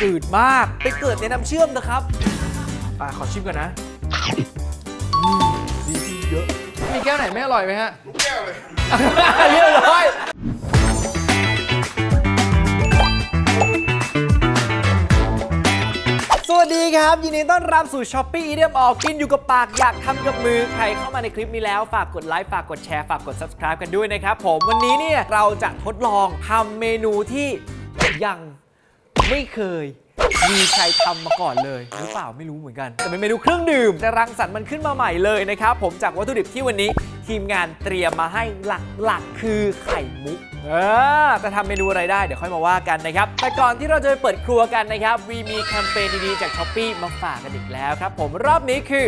จืดมาก ไปเกิดในน้ำเชื่อมนะครับ อะขอชิมก่อนนะอืมดีขึ้นเยอะ มีแก้วไหนไม่อร่อยไหมฮะ แก้วเลย เรียบร้อย สวัสดีครับ ยินดีต้อนรับสู่ Shopee e d m All กินอยู่กับปากอยากทำกับมือ ใครเข้ามาในคลิปนี้แล้วฝากกดไลค์ ฝากกดแชร์ ฝากกด subscribe กันด้วยนะครับผม วันนี้เนี่ยเราจะทดลองทำเมนูที่ยัง ไม่เคย มีใครทำมาก่อนเลย หรือเปล่าไม่รู้เหมือนกัน แต่เป็นเมนูเครื่องดื่มจะรังสรรค์มันขึ้นมาใหม่เลยนะครับ ผมจากวัตถุดิบที่วันนี้ ทีมงานเตรียมมาให้หลักๆ คือไข่มุกเออจะทำเมนูอะไรได้เดี๋ยวค่อยมาว่ากันนะครับ แต่ก่อนที่เราจะไปเปิดครัวกันนะครับวีมีแคมเปญดีๆจากช้อปปีมาฝากกันอีกแล้วครับ ผมรอบนี้คือ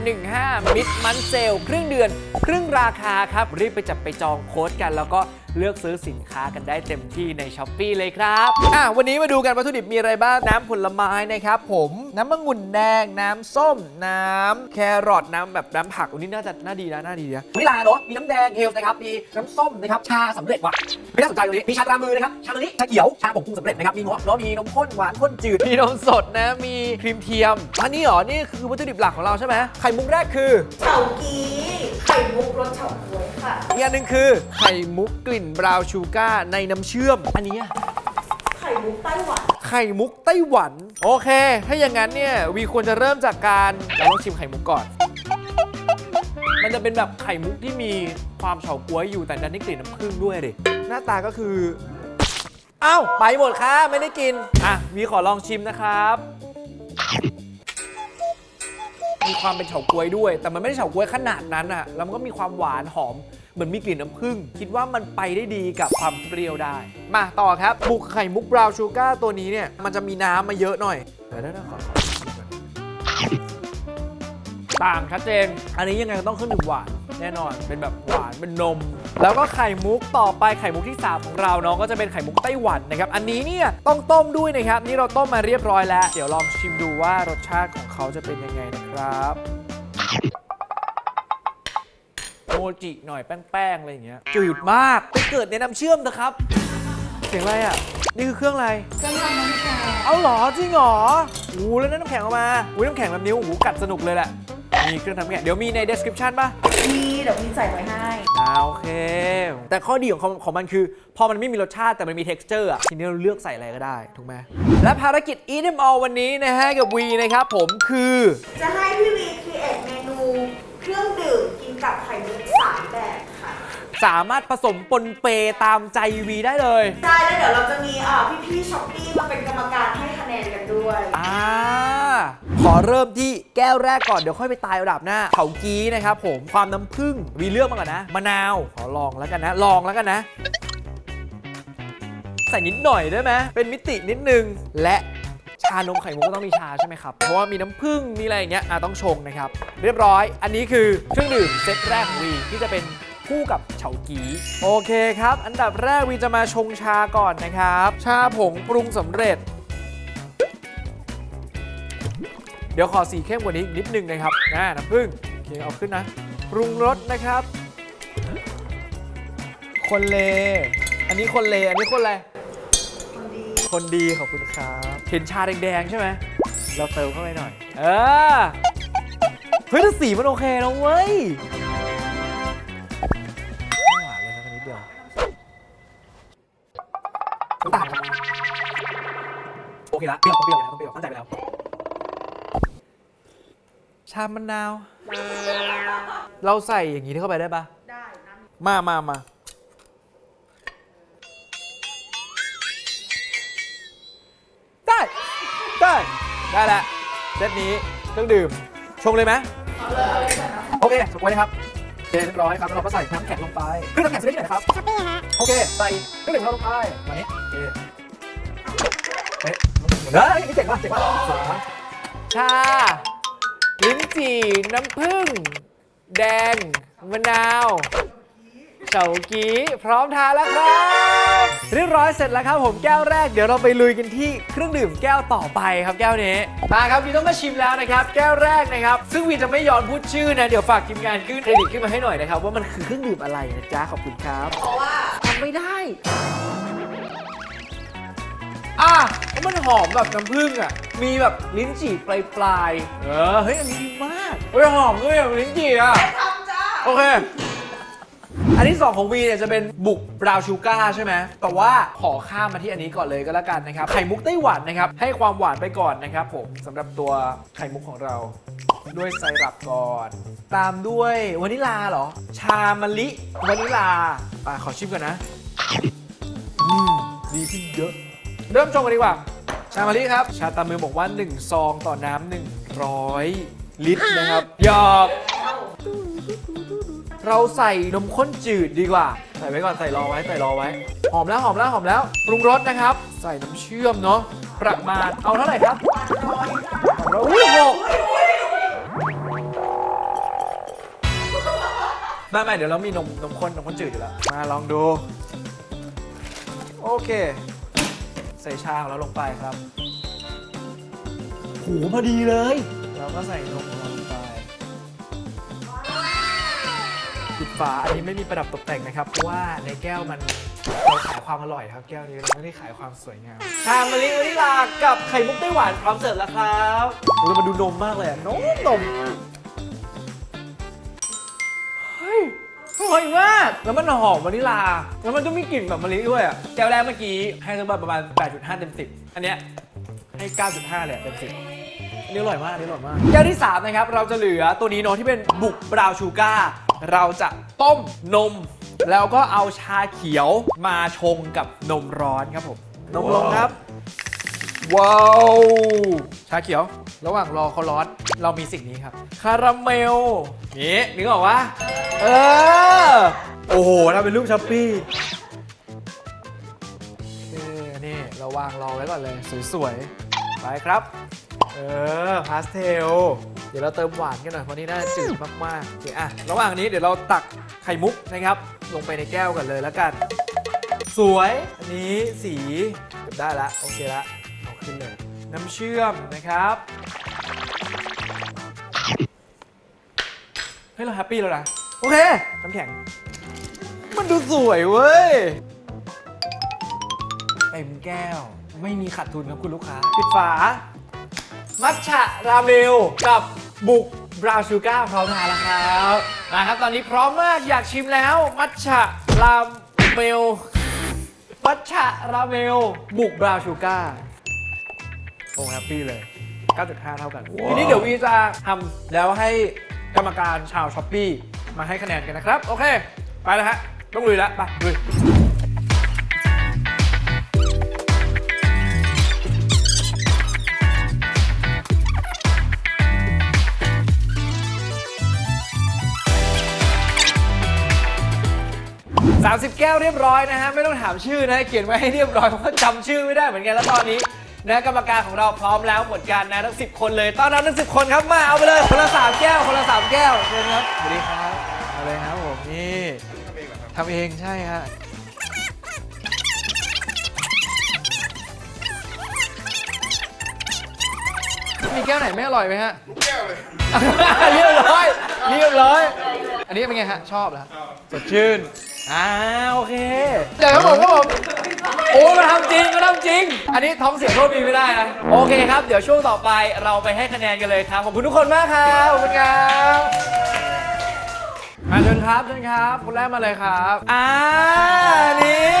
815 มิดมันเซลครึ่งเดือน ครึ่งราคาครับรีบไปจับไปจองโค้ดกันแล้วก็เลือกซื้อสินค้ากันได้เต็มที่ในช้อปปีเลยครับอะวันนี้มาดูกันวัตถุดิบมีอะไรบ้างน้ำผลไม้นะครับผมน้ำมะงุ่นแดง น้ำส้ม น้ำแครอทน้ำแบบน้ำผักอันนี้น่าจะน่าดีนะน่าดีนะวานิลาเนาะมีน้ำแดงเฮลส์นะครับมีน้ำส้มนะครับชาสำเร็จว่ะไม่น่าสนใจตรงนี้มีชาตรามือนะครับชามะลิชาเขียวชาผงปรุงสำเร็จนะครับมีเนาะเนาะมีนมข้นหวานข้นจืดมีนมสดนะมีครีมเทียมอันนี้เหรอนี่คือวัตถุดิบหลักของเราใช่ไหมไข่มุกแรกคือเฉากีไข่มุกรสเฉาก๊วยค่ะอีกอันหนึ่งคือไข่มุกกลิ่นบราวน์ชูการ์ในน้ำเชื่อมอันนี้อะไข่มุกไต้หวัน ไข่มุกไต้หวัน โอเค ถ้าอย่างนั้นเนี่ยวีควรจะเริ่มจากการเราต้องชิมไข่มุกก่อน มันจะเป็นแบบไข่มุกที่มีความเฉาก๊วยอยู่แต่ดันได้กลิ่นน้ำผึ้งด้วยดิหน้าตาก็คืออ้าวไปหมดค่ะไม่ได้กิน อะวีขอลองชิมนะครับ มีความเป็นเฉาก๊วยด้วย แต่มันไม่ได้เฉาก๊วยขนาดนั้นอะแล้วมันก็มีความหวานหอม เหมือนมีกลิ่นน้ำผึ้งคิดว่ามันไปได้ดีกับความเปรี้ยวได้ มาต่อครับบุกไข่มุกบราวน์ชูการ์ตัวนี้เนี่ยมันจะมีน้ำมาเยอะหน่อยเดี๋ยวนะขอขอชิมก่อนต่างชัดเจน อันนี้ยังไงก็ต้องขึ้นหนึ่งหวานแน่นอน เป็นแบบหวานเป็นนม แล้วก็ไข่มุกต่อไปไข่มุกที่ 3 ของเราเนาะก็จะเป็นไข่มุกไต้หวันนะครับ อันนี้เนี่ยต้องต้มด้วยนะครับ นี่เราต้มมาเรียบร้อยแล้ว เดี๋ยวลองชิมดูว่ารสชาติของเขาจะเป็นยังไงนะครับ โมจิหน่อยแป้งๆอะไรอย่างเงี้ยจืดมากไปเกิดในน้ำเชื่อมนะครับ เสียงอะไรอะ นี่คือเครื่องอะไร เครื่องทำน้ำแข็งเอาเหรอจริงเหรอโอ้แล้วนั่นน้ำแข็งออกมาอุ้ยน้ำแข็งแบบนิ้วโอ้โหกัดสนุกเลยแหละมีเครื่องทำน้ำแข็งเดี๋ยวมีใน description ป่ะมีเดี๋ยวมีใส่ไว้ให้อ่าโอเค แต่ข้อดีของของมันคือ พอมันไม่มีรสชาติแต่มันมี texture อะทีนี้เราเลือกใส่อะไรก็ได้ถูกไหมและภารกิจ Eat Them All วันนี้นะฮะกับวีนะครับผมคือ จะให้พี่วีครีเอทเมนูเครื่องดื่ม สามารถผสมปนเปตามใจวีได้เลยใช่แล้วเดี๋ยวเราจะมีอ่าพี่ๆช้อปปี้มาเป็นกรรมการให้คะแนนกันด้วย อ่าขอเริ่มที่แก้วแรกก่อนเดี๋ยวค่อยไปตายระดับหน้าเผากี้นะครับผมความน้ำผึ้งวีเลือกมาก่อนนะมะนาวขอลองแล้วกันนะลองแล้วกันนะ ใส่นิดหน่อยได้ไหมเป็นมิตินิดนึงและชานมไข่มุกก็ต้องมีชาใช่ไหมครับ เพราะว่ามีน้ำผึ้งมีอะไรอย่างเงี้ยอะต้องชงนะครับ เรียบร้อย อันนี้คือเครื่องดื่มเซตแรกของวีที่จะเป็น คู่กับเฉากีโอเคครับ อันดับแรกวีจะมาชงชาก่อนนะครับ ชาผงปรุงสำเร็จ เดี๋ยวขอสีเข้มกว่านี้อีกนิดนึงนะครับน่าน้ำผึ้งโอเคเอาขึ้นนะ ปรุงรสนะครับ คนเล อันนี้คนเล อันนี้คนอะไร คนดีคนดีขอบคุณครับ เห็นชาแดงๆใช่ไหม เราเติมเข้าไปหน่อย เออ เฮ้ยแต่สีมันโอเคนะเว้ย ดเดียวน้ำตาลครับโอเคละเปรี้ยวต้องเปรี้ยวเลยนะต้องเปรี้ยวตั้งใจไปแล้ว ชามะนาว เราใส่อย่างนี้เข้าไปได้ปะได้นะมามามาได้ ได้ ได้แล้วเซตนี้เครื่องดื่ม ชงเลยไหมโอเคสกวยนะครับโอ เคเรียบร้อยครับแล้วเราก็ใส่น้ำแข็งลงไปเครื่องน้ำแข็งซื้อได้ที่ไหนครับ ช้อปปี้ฮะ โอเค ใส่เครื่องดื่มของเราลงไปมานี้โอเคเฮ้ยเฮ้ยนี่เจ๋งว่ะเจ๋งว่ะสามชา ลิ้นจี่ น้ำผึ้ง แดง มะนาว เฉากีพร้อมทานแล้วครับ เรียบร้อยเสร็จแล้วครับผมแก้วแรกเดี๋ยวเราไปลุยกันที่เครื่องดื่มแก้วต่อไปครับแก้วนี้มาครับวีต้องมาชิมแล้วนะครับ แก้วแรกนะครับ ซึ่งวีจะไม่ย้อนพูดชื่อนะเดี๋ยวฝากทีมงานขึ้นเครดิตขึ้นมาให้หน่อยนะครับว่ามันคือเครื่องดื่มอะไรนะจ๊ะขอบคุณครับเพราะว่าทำไม่ได้อะแล้วมันหอมแบบน้ำผึ้งอะ มีแบบลิ้นจี่ปลายๆเออเฮ้ยอันนี้ดีมากเฮ้ยหอมด้วยอะลิ้นจี่อะทำจ้าโอเค อันที่ 2 ของวีเนี่ยจะเป็นบุกบราวน์ชูการ์ใช่ไหมแต่ว่าขอข้ามมาที่อันนี้ก่อนเลยก็แล้วกันนะครับ ไข่มุกไต้หวันนะครับ ให้ความหวานไปก่อนนะครับผมสำหรับตัวไข่มุกของเรา ด้วยไซรัปก่อน ตามด้วยวานิลาเหรอ ชามะลิวานิลาอะขอชิมก่อนนะอืมดีขึ้นเยอะ เริ่มชงกันดีกว่า ชามะลิครับ ชาตามมือบอกว่า 1 ซองต่อน้ำ100 ลิตรนะครับหยอก เราใส่นมข้นจืดดีกว่า ใส่ไว้ก่อนใส่รอไว้ใส่รอไว้ หอมแล้วหอมแล้วหอมแล้วปรุงรสนะครับ ใส่น้ำเชื่อมเนาะประมาณเอาเท่าไหร่ครับเราอุ้ยหกไม่ไม่เดี๋ยวเรามีนมนมข้นนมข้นจืดอยู่แล้ว มาลองดู โอเค ใส่ชาของเราลงไปครับ หูพอดีเลย เราก็ใส่นมของเรา ฝาอันนี้ไม่มีประดับตกแต่งนะครับ เพราะว่าในแก้วมันเราขายความอร่อยครับ แก้วนี้เราไม่ได้ขายความสวยงามชามะลิวานิลากับไข่มุกไต้หวันพร้อมเสิร์ฟแล้วครับเรามาดูนมมากเลยอะนมนมเฮ้ยอร่อยมากแล้วมันหอมวานิลา แล้วมันก็มีกลิ่นแบบมะลิด้วยอะแก้วแรกเมื่อกี้ให้สักประมาณ 8.5 เต็ม 10 อันเนี้ยให้ 9.5เลยอะเต็ม 10 อันนี้อร่อยมากอันนี้อร่อยมากแก้วที่ 3 นะครับ เราจะเหลือตัวนี้เนาะที่เป็นบุกบราวน์ชูการ์ เราจะต้มนม แล้วก็เอาชาเขียวมาชงกับนมร้อนครับผม นมลงครับ ว้าว ชาเขียว ระหว่างรอเขาร้อน เรามีสิ่งนี้ครับ คาราเมล นี่นึกออกวะเออ โอ้โหทำเป็นรูปช้อปปี้เออนี่ เราวางรอไว้ก่อนเลย สวยๆ ไปครับ เออพาสเทล เดี๋ยวเราเติมหวานกันหน่อยเพราะนี่น่าจืดมากๆโอเคอะระหว่างนี้เดี๋ยวเราตักไข่มุกนะครับ ลงไปในแก้วกันเลยแล้วกัน สวยอันนี้สีเก็บได้ละโอเคละเอาขึ้นเลย น้ำเชื่อมนะครับเฮ้ยเราแฮปปี้แล้วนะโอเคน้ำแข็ง มันดูสวยเว้ยเต็มแก้ว ไม่มีขาดทุนครับคุณลูกค้า ปิดฝา มัทฉะราเมลกับบุกบราวน์ชูการ์พร้อมทานแล้วครับนะครับ ตอนนี้พร้อมมากอยากชิมแล้ว มัทฉะราเมล มัทฉะราเมล บุกบราวน์ชูการ์โอ้แฮปปี้เลย 9.5 เท่ากัน ทีนี้เดี๋ยววีจะทำแล้วให้กรรมการชาวช้อปปี้มาให้คะแนนกันนะครับ โอเค ไปแล้วฮะ ต้องลุยแล้วไปลุย 30 แก้วเรียบร้อยนะฮะไม่ต้องถามชื่อนะเขียนไว้ให้เรียบร้อยเพราะว่าจำชื่อไม่ได้เหมือนกันแล้วตอนนี้นะกรรมการของเราพร้อมแล้วหมดกันนะทั้ง 10 คนเลยต้อนรับทั้ง 10 คนครับมาเอาไปเลยคนละ3แก้วคนละ3แก้วเชิญครับสวัสดีครับเอาเลยครับผมนี่ทำเองใช่ฮะมีแก้วไหนไม่อร่อยไหมฮะ แก้วเลย เรียบร้อย เรียบร้อย อันนี้เป็นไงฮะ ชอบเหรอสดชื่น อ่าโอเคเดี๋ยวครับผมครับผมโอ้มาทำจริงมาทำจริง อันนี้ท้องเสียโทษมีไม่ได้นะโอเคครับ เดี๋ยวช่วงต่อไปเราไปให้คะแนนกันเลยครับขอบคุณทุกคนมากครับขอบคุณครับมาเชิญครับเชิญครับคนแรกมาเลยครับอ่านี่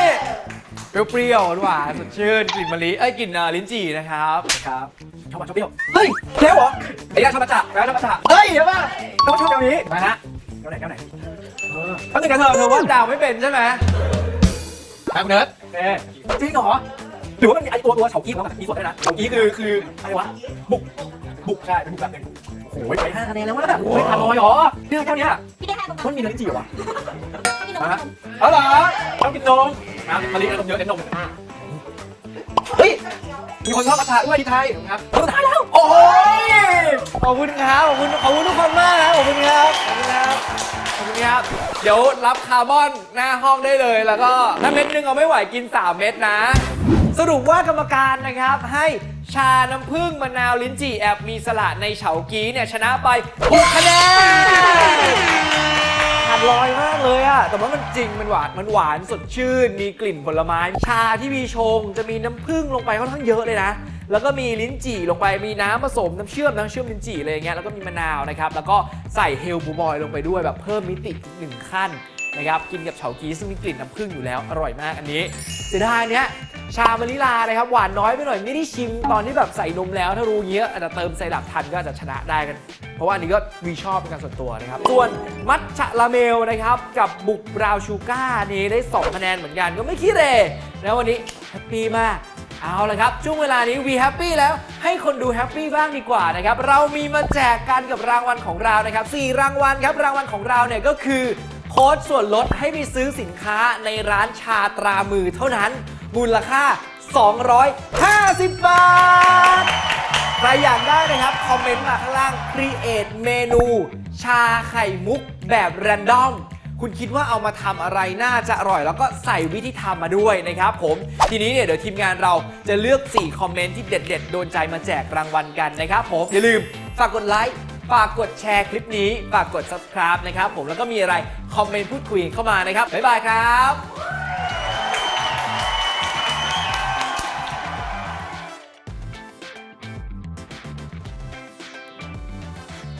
เปรี้ยวๆหวานสดชื่นกลิ่นมะลิเอ้ยกลิ่นอ่าลิ้นจี่นะครับครับชอบหวานชอบเปรี้ยวเฮ้ยเล้วเหรอไอ้ย่าชอบมัทฉะไอ้ย่าชอบมัทฉะเฮ้ยเดี๋ยวมาต้องชอบแนวนี้มาฮะแนว ไหนแนวไหนเออแป๊บนึงกันเธอเธอว่าดาวไม่เป็นใช่ไหมแป๊บเนิร์ดเอ๊ะจริงเหรอหรือว่ามันมีไอตัวตัวเฉากี้ของมันมีส่วนด้วยนะเฉากี้คือคืออะไรวะบุกบุกใช่เป็นบุกแบบหนึ่งโอ้โหไปห้าคะแนนแล้ววะโอ้ยขาดลอยเหรอเนี่ยเท่เนี้ยพี่ได้ห้าตรงมันมีน้ำจีเหรอวะองมาฮะเอาเหรอต้องกินนมนะมะลินมเยอะเน้นนมเฮ้ยมีคนชอบมัทฉะด้วยที่ไทยครับคนไทยแล้วโอ้ยขอบคุณครับขอบคุณขอบคุณทุกคนมากนะขอบคุณครับขอบคุณครับ ขอบคุณครับ เดี๋ยวรับคาร์บอนหน้าห้องได้เลย แล้วก็ถ้าเม็ดหนึงเอาไม่ไหวกิน 3 เม็ดนะ สรุปว่ากรรมการนะครับ ให้ชาน้ำผึ้งมะนาวลิ้นจี่แอบมีสละในเฉากี้เนี่ยชนะไป6คะแนนขาดลอยมากเลยอะแต่ว่ามันจริง มันหวาน มันหวานสดชื่น มีกลิ่นผลไม้ ชาที่มีชง จะมีน้ำผึ้งลงไปค่อนข้างเยอะเลยนะ แล้วก็มีลิ้นจี่ลงไปมีน้ำผสมน้ำเชื่อมน้ำเชื่อมลิ้นจี่อะไรอย่างเงี้ยแล้วก็มีมะนาวนะครับแล้วก็ใส่เฮลบูบอยลงไปด้วยแบบเพิ่มมิติอีกหนึ่งขั้นนะครับกินกับเฉาก๊วยซึ่งมีกลิ่นน้ำผึ้งอยู่แล้วอร่อยมากอันนี้เสียดายอันเนี้ยชามะลิลานะครับหวานน้อยไปหน่อยไม่ได้ชิมตอนที่แบบใส่นมแล้วถ้ารู้เยอะอาจจะเติมไซรัปทันก็อาจจะชนะได้กัน เพราะว่าอันนี้ก็วีชอบเป็นการส่วนตัวนะครับ ส่วนมัทฉะลาเมลนะครับกับบุกบราวชูก้านี่ได้2คะแนนเหมือนกันก็ไม่ขี้เหร่แล้ววันนี้แฮปปี้มาก เอาละครับ ช่วงเวลานี้วีแฮปปี้แล้วให้คนดูแฮปปี้บ้างดีกว่านะครับ เรามีมาแจกกันกับรางวัลของเรานะครับ4รางวัลครับ รางวัลของเราเนี่ยก็คือ โค้ดส่วนลดให้ไปซื้อสินค้าในร้านชาตรามือเท่านั้น มูลค่า 250 บาท ใครอยากได้นะครับ คอมเมนต์มาข้างล่าง create เมนู ชาไข่มุกแบบแรนดอม คุณคิดว่าเอามาทำอะไรน่าจะอร่อยแล้วก็ใส่วิธีทำมาด้วยนะครับผมทีนี้เนี่ยเดี๋ยวทีมงานเราจะเลือก 4 คอมเมนต์ที่เด็ด ๆ โดนใจมาแจกรางวัลกันนะครับผมอย่าลืมฝากกดไลค์ฝากกดแชร์คลิปนี้ฝากกด subscribe นะครับผมแล้วก็มีอะไรคอมเมนต์พูดคุยเข้ามานะครับบ๊ายบายครับ